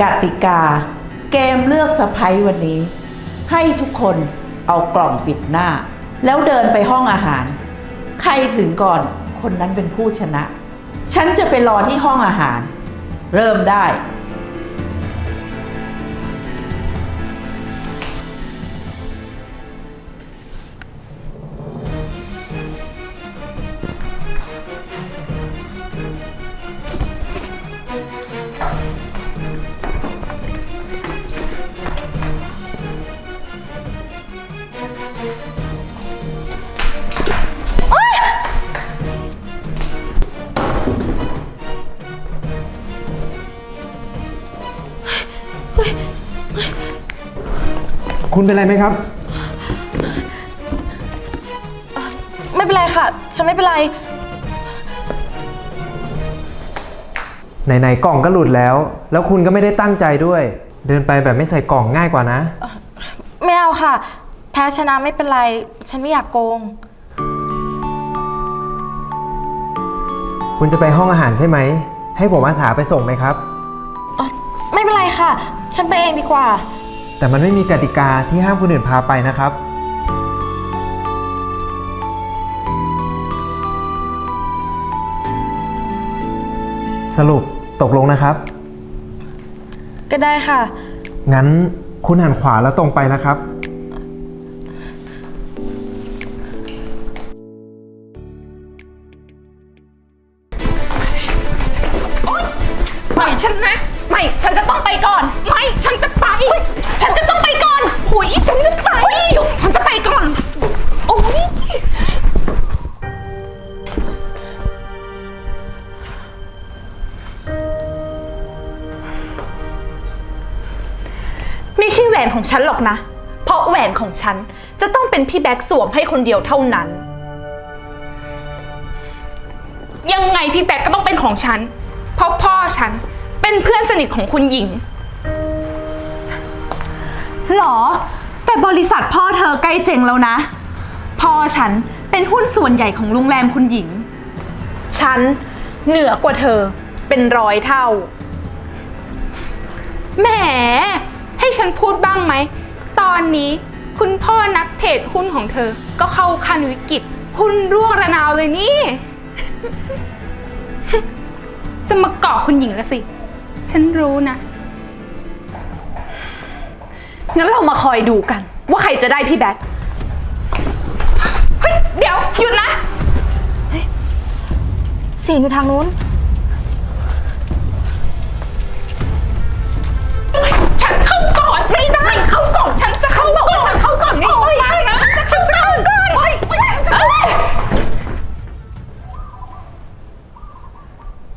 กติกา เกมเลือกสะพ้ยวันนี้ ให้ทุกคนเอากล่องปิดหน้า แล้วเดินไปห้องอาหาร ใครถึงก่อนคนนั้นเป็นผู้ชนะ ฉันจะไปรอที่ห้องอาหาร เริ่มได้ คุณเป็นไรไหมครับ ไม่เป็นไรค่ะ ฉันไม่เป็นไร ไหนๆกล่องก็หลุดแล้ว แล้วคุณก็ไม่ได้ตั้งใจด้วย เดินไปแบบไม่ใส่กล่องง่ายกว่านะ ไม่เอาค่ะ แพ้ชนะไม่เป็นไร ฉันไม่อยากโกง คุณจะไปห้องอาหารใช่ไหม ให้ผมอาสาไปส่งไหมครับ ไม่เป็นไรค่ะ ฉันไปเองดีกว่า แต่มันไม่มีกติกาที่ห้ามคนอื่นพาไปนะครับ สรุปตกลงนะครับ ก็ได้ค่ะ งั้นคุณหันขวาแล้วตรงไปนะครับ แบ็คสวมให้คนเดียวเท่านั้น ยังไงพี่แบ็คก็ต้องเป็นของฉัน เพราะพ่อฉันเป็นเพื่อนสนิทของคุณหญิง หรอ แต่บริษัทพ่อเธอใกล้เจ๊งแล้วนะ พ่อฉันเป็นหุ้นส่วนใหญ่ของโรงแรมคุณหญิง ฉันเหนือกว่าเธอเป็นร้อยเท่า แหม ให้ฉันพูดบ้างไหม ตอนนี้ คุณพ่อนักเทรดหุ้นของเธอ ก็เข้าขั้นวิกฤตหุ้นร่วงระนาวเลยนี่ จะมาเกาะคุณหญิงล้วสิ ฉันรู้นะ งั้นเรามาคอยดูกัน ว่าใครจะได้พี่แบ็คเฮ้ยเดี๋ยว หยุดนะ เสียงอยู่ทางนู้น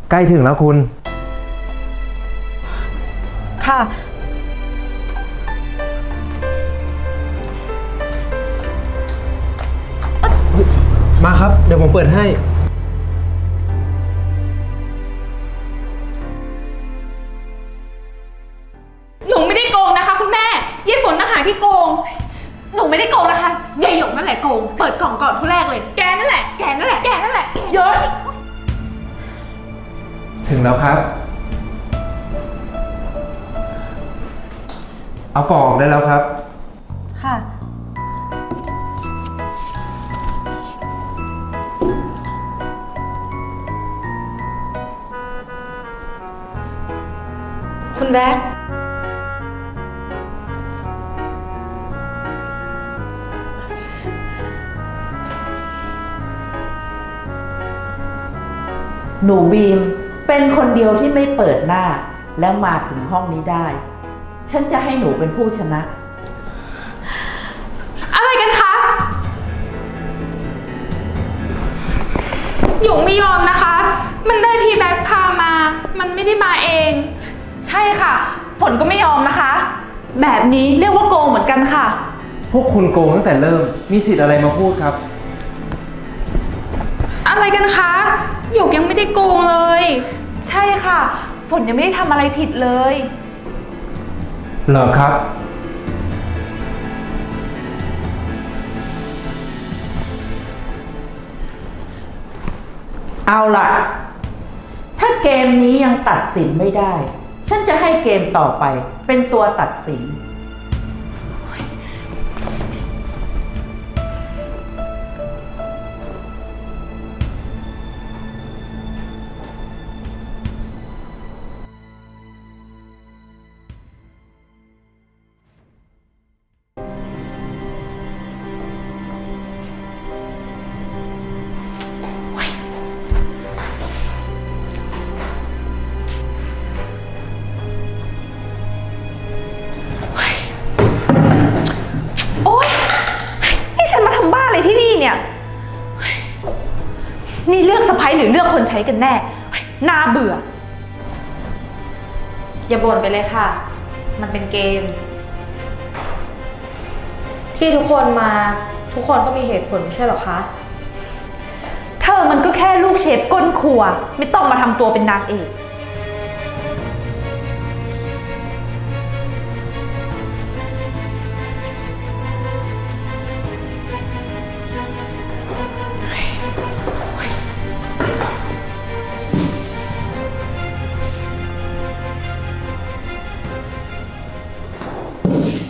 ใกล้ถึงแล้วคุณ ค่ะ มาครับ เดี๋ยวผมเปิดให้ คุณแบ๊กหนูบีมเป็นคนเดียวที่ไม่เปิดหน้า แล้วมาถึงห้องนี้ได้ ฉันจะให้หนูเป็นผู้ชนะ อะไรกันคะ หยงไม่ยอมนะคะ มันได้พี่แบ็คพามา มันไม่ได้มาเอง ใช่ค่ะ ฝนก็ไม่ยอมนะคะ แบบนี้เรียกว่าโกงเหมือนกันค่ะ พวกคุณโกงตั้งแต่เริ่ม มีสิทธิ์อะไรมาพูดครับ อะไรกันคะหยกยังไม่ได้โกงเลย ใช่ค่ะ ฝนยังไม่ได้ทำอะไรผิดเลย เหรอครับ เอาล่ะ ถ้าเกมนี้ยังตัดสินไม่ได้ ฉันจะให้เกมต่อไปเป็นตัวตัดสิน ใช้กันแน่น่าเบื่อ อย่าบ่นไปเลยค่ะ มันเป็นเกม ที่ทุกคนมาทุกคนก็มีเหตุผลไม่ใช่หรอคะ เธอมันก็แค่ลูกเชฟก้นครัว ไม่ต้องมาทำตัวเป็นนางเอก ท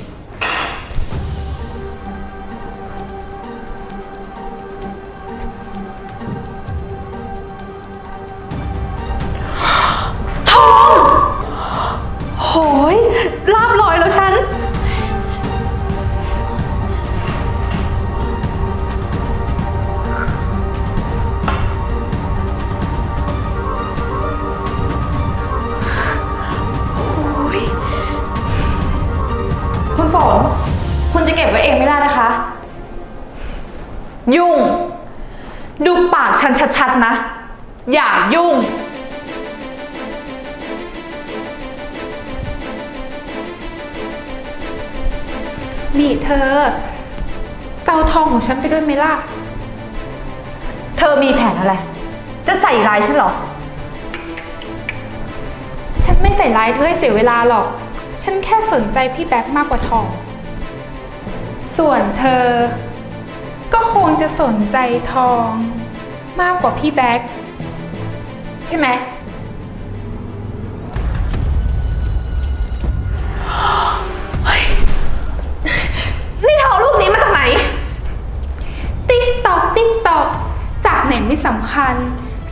เจ้าทองของฉันไปด้วยไหมล่ะ เธอมีแผนอะไร จะใส่ร้ายฉันเหรอ ฉันไม่ใส่ร้ายเธอให้เสียเวลาหรอก ฉันแค่สนใจพี่แบ็คมากกว่าทอง ส่วนเธอ ก็คงจะสนใจทอง มากกว่าพี่แบ็คใช่ไหม ติ๊กตอกจากไหนไม่สำคัญ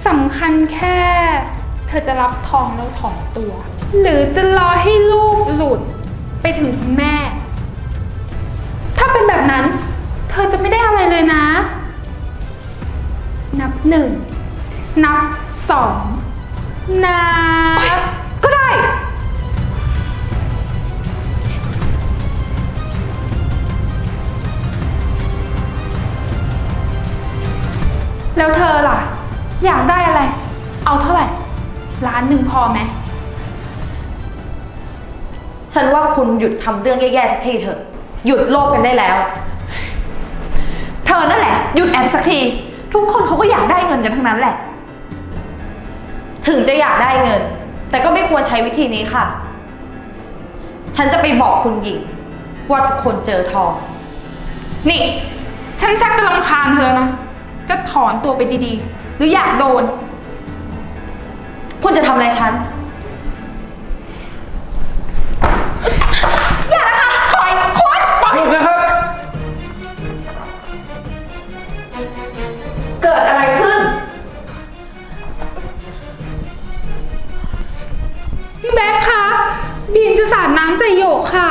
สำคัญแค่ เธอจะรับทองแล้วถอนตัว หรือจะรอให้ลูกหลุดไปถึงคุณแม่ ถ้าเป็นแบบนั้น เธอจะไม่ได้อะไรเลยนะ นับหนึ่งนับสองนับก็ได้ แล้วเธอล่ะ อยากได้อะไร เอาเท่าไหร่ ล้านหนึ่งพอไหม ฉันว่าคุณหยุดทำเรื่องแย่ๆสักทีเถอะ หยุดโลภกันได้แล้ว เธอนั่นแหละ หยุดแอบสักที ทุกคนเขาก็อยากได้เงินกันทั้งนั้นแหละ ถึงจะอยากได้เงิน แต่ก็ไม่ควรใช้วิธีนี้ค่ะ ฉันจะไปบอกคุณหญิง ว่าทุกคนเจอทอง นี่ ฉันชักจะรำคาญเธอนะ จะถอนตัวไปดีๆ หรืออยากโดน คุณจะทำอะไรฉัน อย่านะคะถอยคุณปล่อย หยุดนะครับ เกิดอะไรขึ้นพี่แบ๊คคะบีมจะสาดน้ำใส่โยกค่ะ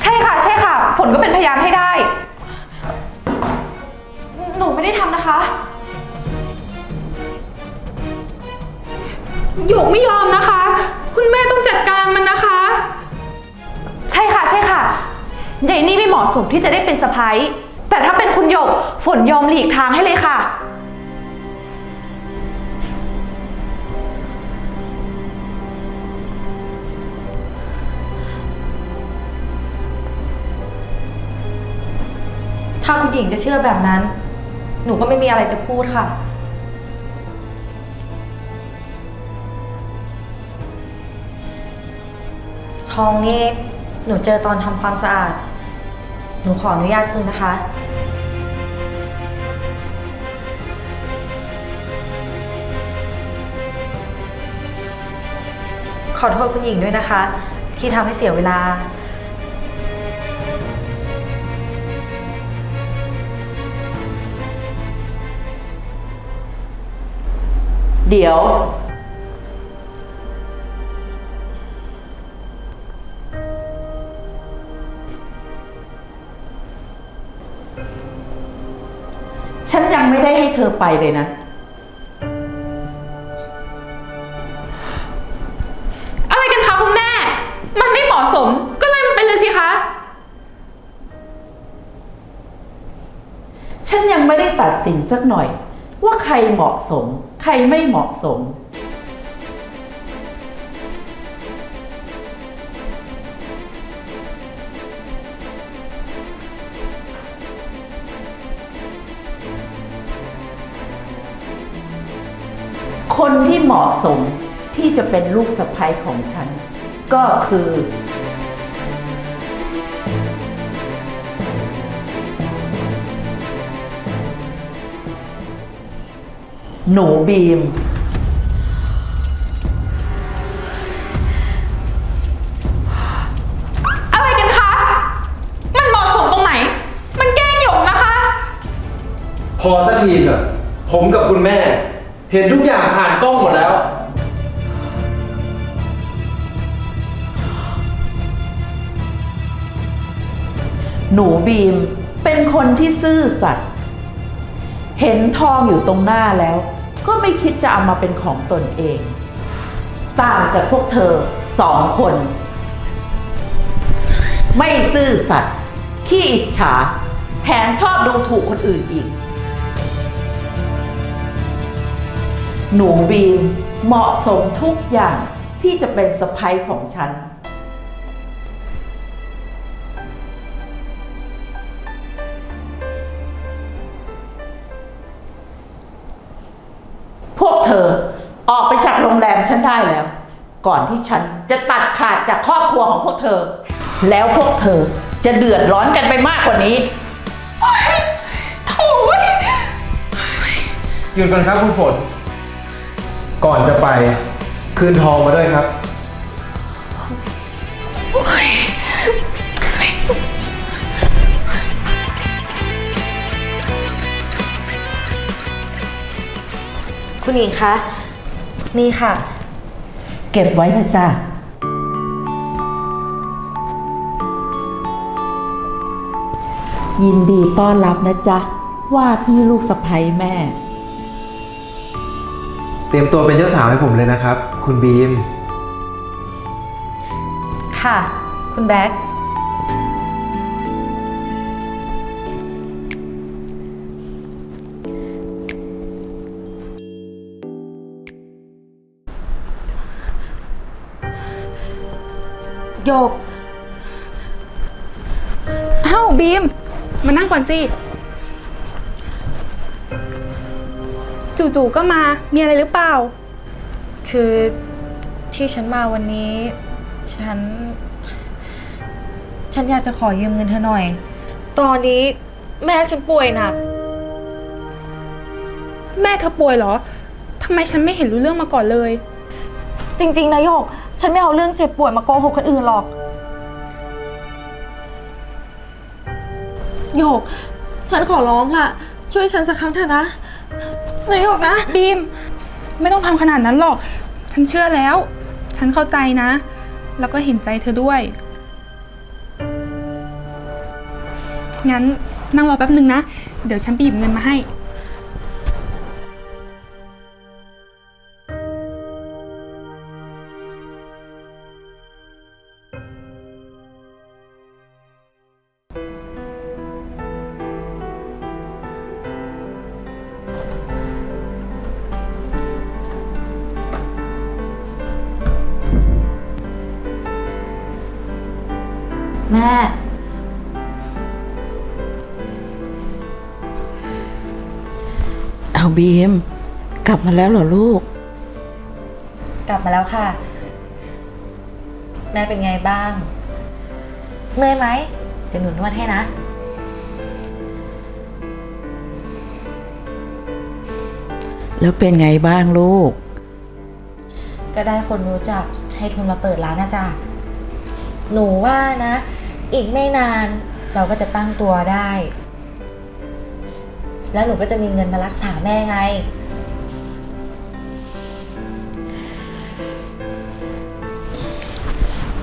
ใช่ค่ะ ใช่ค่ะ ฝนก็เป็นพยานให้ได้หนู ไม่ได้ทำนะคะโยกไม่ยอมนะคะ คุณแม่ต้องจัดการมันนะคะ ใช่ค่ะใช่ค่ะยายนี่ไม่เหมาะสมที่จะได้เป็นสะพ้ยแต่ถ้าเป็นคุณหยกฝนยอมหลีกทางให้เลยค่ะ ถ้าคุณหญิงจะเชื่อแบบนั้น หนูก็ไม่มีอะไรจะพูดค่ะ ทองนี่หนูเจอตอนทำความสะอาด หนูขออนุญาตคืนนะคะ ขอโทษคุณหญิงด้วยนะคะ ที่ทำให้เสียเวลา เดี๋ยว ฉันยังไม่ได้ให้เธอไปเลยนะ อะไรกันคะคุณแม่ มันไม่เหมาะสม ก็ไล่มันไปเลยสิคะ ฉันยังไม่ได้ตัดสินสักหน่อย ว่าใครเหมาะสม ใครไม่เหมาะสม คนที่เหมาะสมที่จะเป็นลูกสะใภ้ของฉัน ก็คือ หนูบีม อะไรกันคะ มันเหมาะสมตรงไหน มันแกล้งหยกนะคะ พอสักทีเถอะผมกับคุณแม่ เห็นทุกอย่างผ่านกล้องหมดแล้ว หนูบีมเป็นคนที่ซื่อสัตย์เห็นทองอยู่ตรงหน้าแล้ว ก็ไม่คิดจะเอามาเป็นของตนเอง ต่างจากพวกเธอสองคน ไม่ซื่อสัตย์ขี้อิจฉา แถมชอบดูถูกคนอื่นอีก หนูบีมเหมาะสมทุกอย่างที่จะเป็นสะพ้ยของฉัน ฉันได้แล้ว ก่อนที่ฉันจะตัดขาดจากครอบครัวของพวกเธอ แล้วพวกเธอจะเดือดร้อนกันไปมากกว่านี้โถ่เว้ยหยุดกันครับคุณฝน ก่อนจะไปคืนทองมาด้วยครับ คุณหญิงคะ นี่ค่ะ เก็บไว้นะจ้ายินดีต้อนรับนะจ๊ะ ว่าที่ลูกสะใภ้แม่ เตรียมตัวเป็นเจ้าสาวให้ผมเลยนะครับ คุณบีม ค่ะ คุณแบ็ค โยก เอ้าบีม มานั่งก่อนสิ จู่ๆก็มา มีอะไรหรือเปล่า คือที่ฉันมาวันนี้ ฉัน ฉันอยากจะขอยืมเงินเธอหน่อย ตอนนี้แม่ฉันป่วยหนัก แม่เธอป่วยเหรอ ทำไมฉันไม่เห็นรู้เรื่องมาก่อนเลย จริง ๆนะโยก ฉันไม่เอาเรื่องเจ็บป่วยมาโกหกคนอื่นหรอก โยก ฉันขอร้องล่ะ ช่วยฉันสักครั้งเถอะนะนายโยกนะ บีม ไม่ต้องทำขนาดนั้นหรอก ฉันเชื่อแล้ว ฉันเข้าใจนะ แล้วก็เห็นใจเธอด้วย งั้นนั่งรอแป๊บหนึ่งนะ เดี๋ยวฉันไปหยิบเงินมาให้ แม่ เอาบีม กลับมาแล้วเหรอลูก กลับมาแล้วค่ะ แม่เป็นไงบ้าง เมื่อยไหม เดี๋ยวหนูนวดให้นะ แล้วเป็นไงบ้างลูก ก็ได้คนรู้จักแถให้ทุนมาเปิดร้านนะจ๊ะหนูว่านะ อีกไม่นานเราก็จะตั้งตัวได้ แล้วหนูก็จะมีเงินมารักษาแม่ไง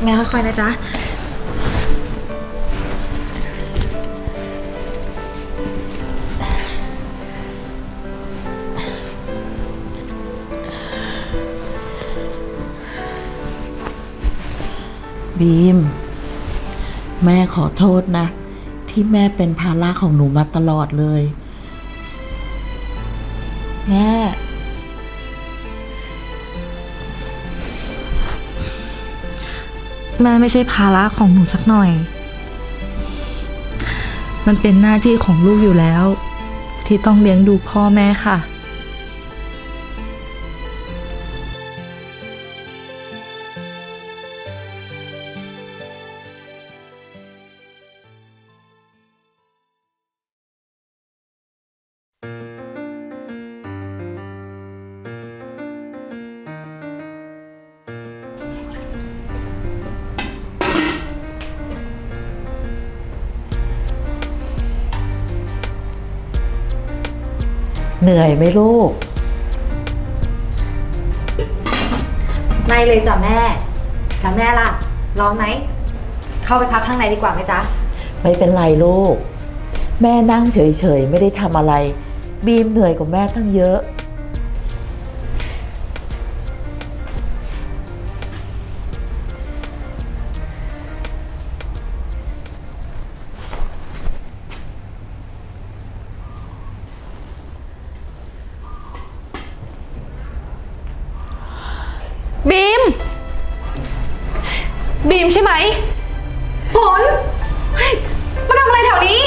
แม่ค่อยๆนะจ๊ะ บีม อโทษนะ ที่แม่เป็นภาระของหนูมาตลอดเลย แม่ แม่ไม่ใช่ภาระของหนูสักหน่อย มันเป็นหน้าที่ของลูกอยู่แล้ว ที่ต้องเลี้ยงดูพ่อแม่ค่ะ เหนื่อยไหมลูก ไม่เลยจ้ะแม่แล้วแม่ล่ะ ร้อนไหม เข้าไปพักข้างในดีกว่าไหมจ๊ะ ไม่เป็นไรลูก แม่นั่งเฉยๆ ไม่ได้ทำอะไร บีมเหนื่อยกว่าแม่ตั้งเยอะ บีมใช่ไหม ฝนเฮ้ยมาทำอะไรแถวนี้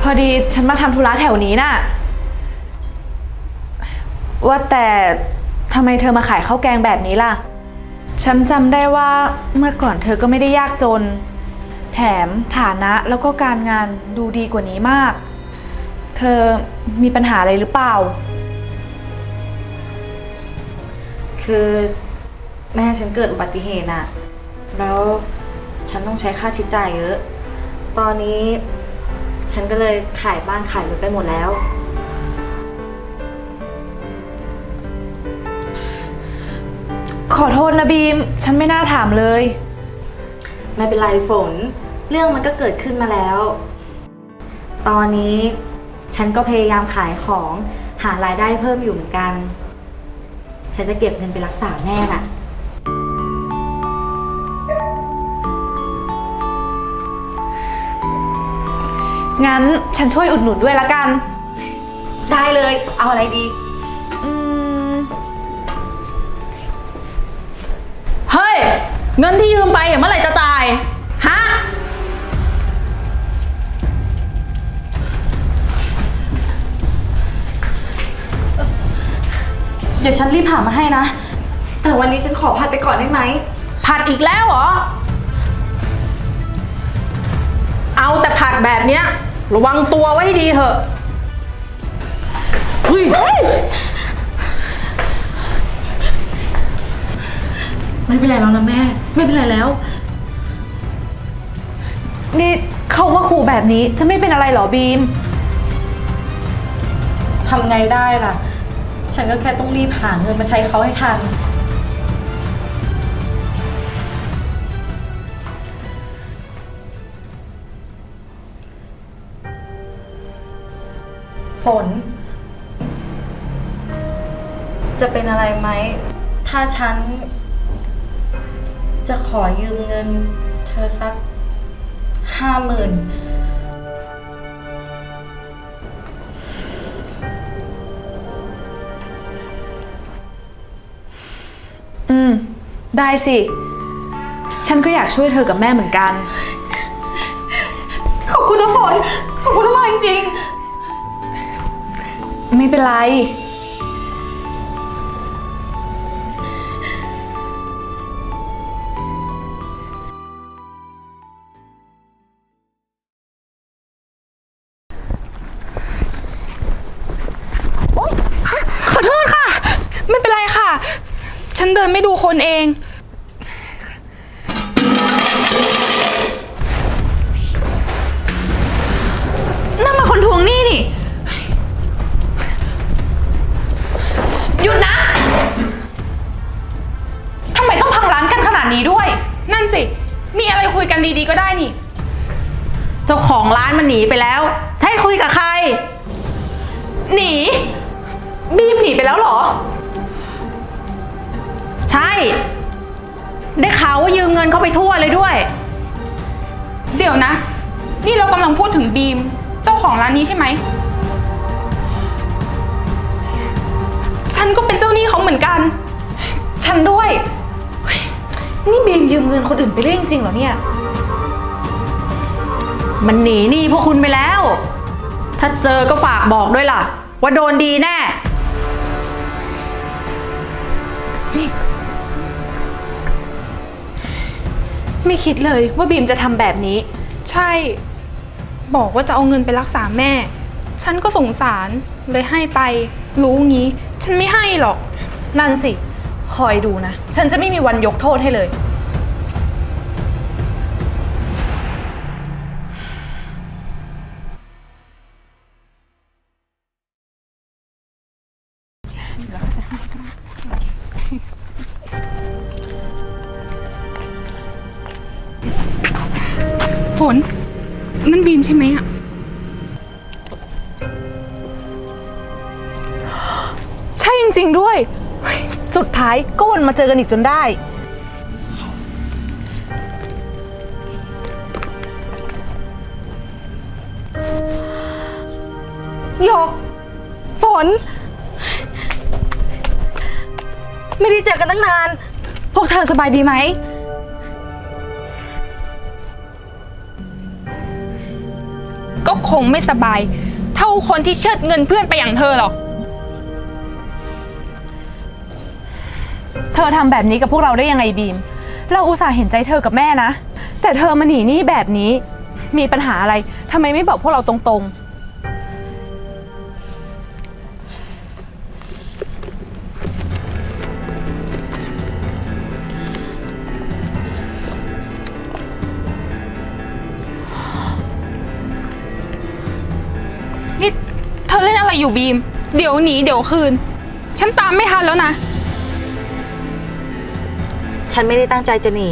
พอดีฉันมาทำธุระแถวนี้น่ะ ว่าแต่ทำไมเธอมาขายข้าวแกงแบบนี้ล่ะ ฉันจำได้ว่าเมื่อก่อนเธอก็ไม่ได้ยากจน แถมฐานะแล้วก็การงานดูดีกว่านี้มาก เธอมีปัญหาอะไรหรือเปล่า คือแม่ฉันเกิดอุบัติเหตุอะ แล้วฉันต้องใช้ค่าใช้จ่ายเยอะ ตอนนี้ฉันก็เลยขายบ้านขายรถไปหมดแล้ว ขอโทษนะบีม ฉันไม่น่าถามเลย ไม่เป็นไรฝน เรื่องมันก็เกิดขึ้นมาแล้ว ตอนนี้ฉันก็พยายามขายของหารายได้เพิ่มอยู่เหมือนกัน ฉันจะเก็บเงินไปรักษาแม่น่ะ งั้นฉันช่วยอุดหนุนด้วยละกัน ได้เลย เอาอะไรดี อืม เฮ้ย เงินที่ยืมไปอะเมื่อไหร่จะจ่าย ฮะ เดี๋ยวฉันรีบหามาให้นะ แต่วันนี้ฉันขอพัดไปก่อนได้ไหม ผัดอีกแล้วเหรอ เอาแต่ผัดแบบเนี้ย ระวังตัวไว้ให้ดีเถอะเฮ้ยไม่เป็นไรแล้วนะแม่ ไม่เป็นไรแล้ว นี่เขามาขู่แบบนี้จะไม่เป็นอะไรเหรอบีมทำไงได้ล่ะ ฉันก็แค่ต้องรีบหาเงินมาใช้เขาให้ทัน ฝน จะเป็นอะไรไหม ถ้าฉัน จะขอยืมเงิน เธอสักห้าหมื่นอืม ได้สิ ฉันก็อยากช่วยเธอกับแม่เหมือนกัน ขอบคุณนะฝน ขอบคุณมากจริง ไม่เป็นไรโอ๊ยขอโทษค่ะ ไม่เป็นไรค่ะ ฉันเดินไม่ดูคนเอง ของร้านมันหนีไปแล้ว ใช่คุยกับใคร หนี บีมหนีไปแล้วเหรอ ใช่ ได้ข่าวว่ายืมเงินเขาไปทั่วเลยด้วย เดี๋ยวนะ นี่เรากำลังพูดถึงบีม เจ้าของร้านนี้ใช่ไหม ฉันก็เป็นเจ้าหนี้เขาเหมือนกัน ฉันด้วยเฮ้ยนี่บีมยืมเงินคนอื่นไปเรื่อยจริงๆเหรอเนี่ย มันหนีหนี้พวกคุณไปแล้ว ถ้าเจอก็ฝากบอกด้วยล่ะ ว่าโดนดีแน่ ไม่คิดเลยว่าบีมจะทำแบบนี้ ใช่ บอกว่าจะเอาเงินไปรักษาแม่ ฉันก็สงสารเลยให้ไป รู้งี้ ฉันไม่ให้หรอก นั่นสิ คอยดูนะ ฉันจะไม่มีวันยกโทษให้เลย จริง ๆ ด้วยเฮ้ยสุดท้ายก็วนมาเจอกันอีกจนได้ หยก ฝน ไม่ได้เจอกันตั้งนาน พวกเธอสบายดีไหม ก็คงไม่สบาย เท่าคนที่เชิดเงินเพื่อนไปอย่างเธอหรอก ธอทำแบบนี้กับพวกเราได้ยังไงบีม เราอุตส่าห์เห็นใจเธอกับแม่นะ แต่เธอมาหนีหนี้แบบนี้ มีปัญหาอะไรทำไมไม่บอกพวกเราตรงๆนี่เธอเล่นอะไรอยู่บีม เดี๋ยวหนีเดี๋ยวคืน ฉันตามไม่ทันแล้วนะ ฉันไม่ได้ตั้งใจจะหนี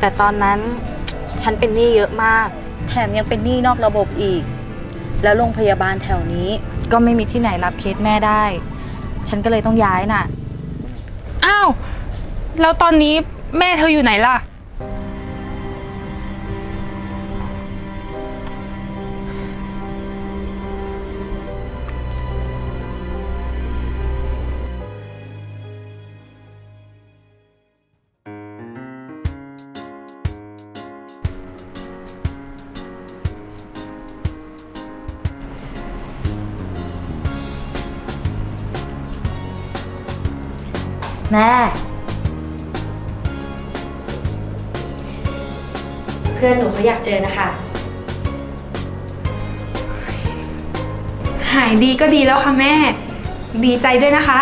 แต่ตอนนั้นฉันเป็นหนี้เยอะมาก แถมยังเป็นหนี้นอกระบบอีก แล้วโรงพยาบาลแถวนี้ ก็ไม่มีที่ไหนรับเคสแม่ได้ ฉันก็เลยต้องย้ายน่ะ อ้าว แล้วตอนนี้แม่เธออยู่ไหนล่ะ แม่ เพื่อนหนูเขาอยากเจอนะคะ หายดีก็ดีแล้วค่ะแม่ ดีใจด้วยนะคะ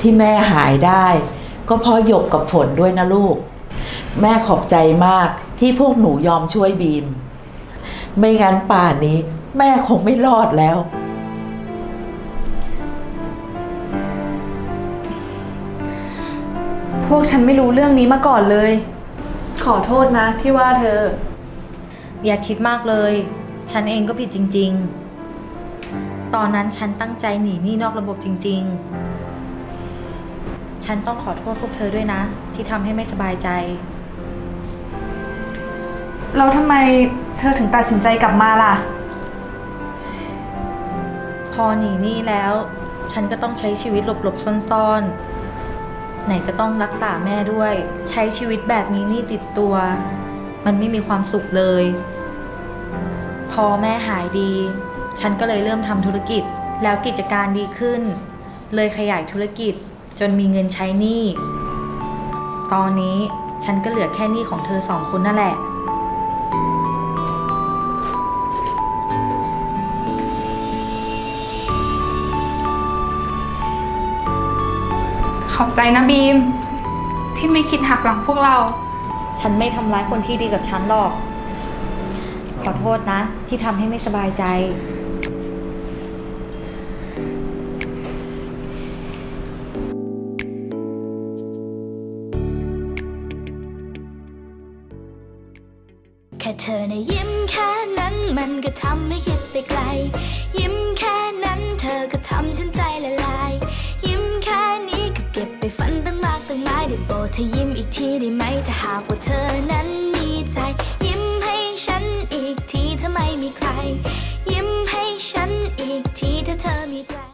ที่แม่หายได้ ก็เพราะหยกกับฝนด้วยนะลูก แม่ขอบใจมากที่พวกหนูยอมช่วยบีม ไม่งั้นป่านนี้ แม่คงไม่รอดแล้ว พวกฉันไม่รู้เรื่องนี้มาก่อนเลย ขอโทษนะที่ว่าเธอ อย่าคิดมากเลย ฉันเองก็ผิดจริง ๆ ตอนนั้นฉันตั้งใจหนีหนี้นอกระบบจริง ๆ ฉันต้องขอโทษพวกเธอด้วยนะ ที่ทำให้ไม่สบายใจแล้วทำไมเธอถึงตัดสินใจกลับมาล่ะ พอหนีหนี้แล้ว ฉันก็ต้องใช้ชีวิตหลบๆซ่อนๆ ไหนจะต้องรักษาแม่ด้วย ใช้ชีวิตแบบมีหนี้ติดตัว มันไม่มีความสุขเลย พอแม่หายดี ฉันก็เลยเริ่มทำธุรกิจ แล้วกิจการดีขึ้น เลยขยายธุรกิจจนมีเงินใช้หนี้ ตอนนี้ฉันก็เหลือแค่หนี้ของเธอสองคนนั่นแหละ ขอบใจนะบีม ที่ไม่คิดหักหลังพวกเรา ฉันไม่ทำร้ายคนที่ดีกับฉันหรอก ขอโทษนะ ที่ทำให้ไม่สบายใจ